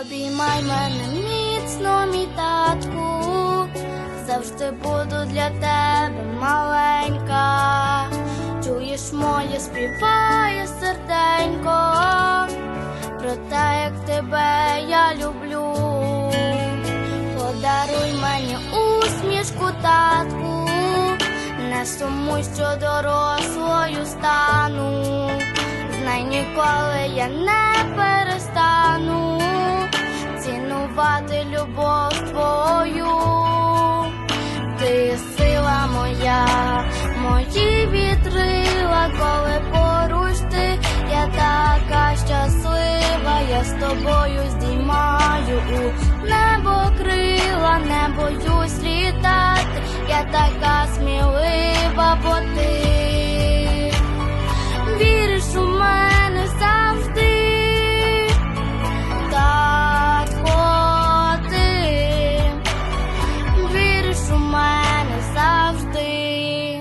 Обіймай мене міцно, мій татку, завжди буду для тебе маленька. Чуєш моє співає серденько, про те, як тебе я люблю. Подаруй мені усмішку, татку, не сумуй, що дорослою стану. Знай ніколи я не не боюсь літати, я така смілива, бо ти віриш у мене завжди. Татко, ти віриш у мене завжди.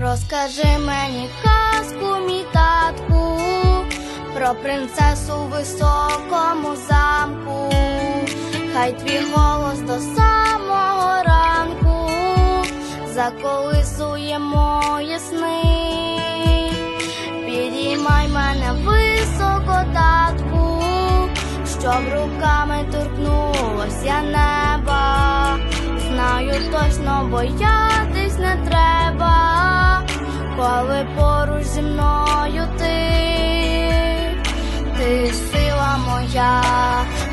Розкажи мені казку, мій татку, про принцесу в високому замку. Хай твій голос до самого ранку заколисує мої сни. Підіймай мене високо, татку, щоб руками торкнулося неба. Знаю точно, боятись не треба,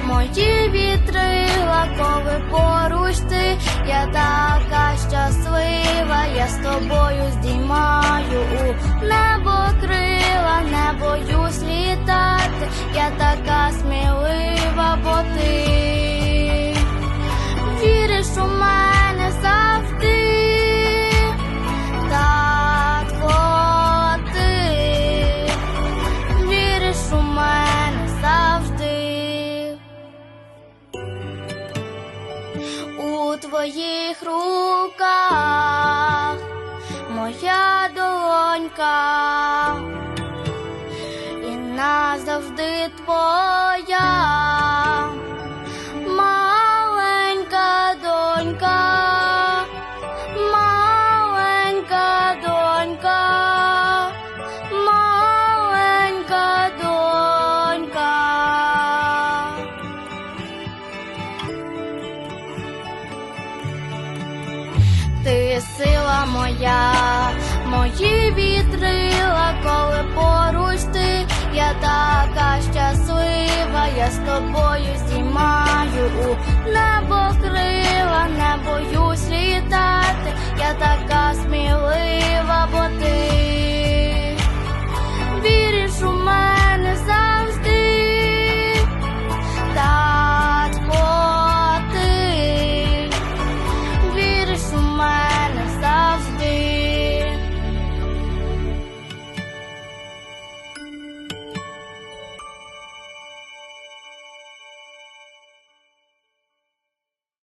мої вітрила, коли поруч ти, я така щаслива, я з тобою здіймаю у небо крила, не боюсь літати, я така смілива, бо ти твоїх руках моя долонька і назавжди твоя Ти сила моя, мої вітрила, коли поруч ти, я така щаслива, я з тобою здіймаю у небо крила, не боюсь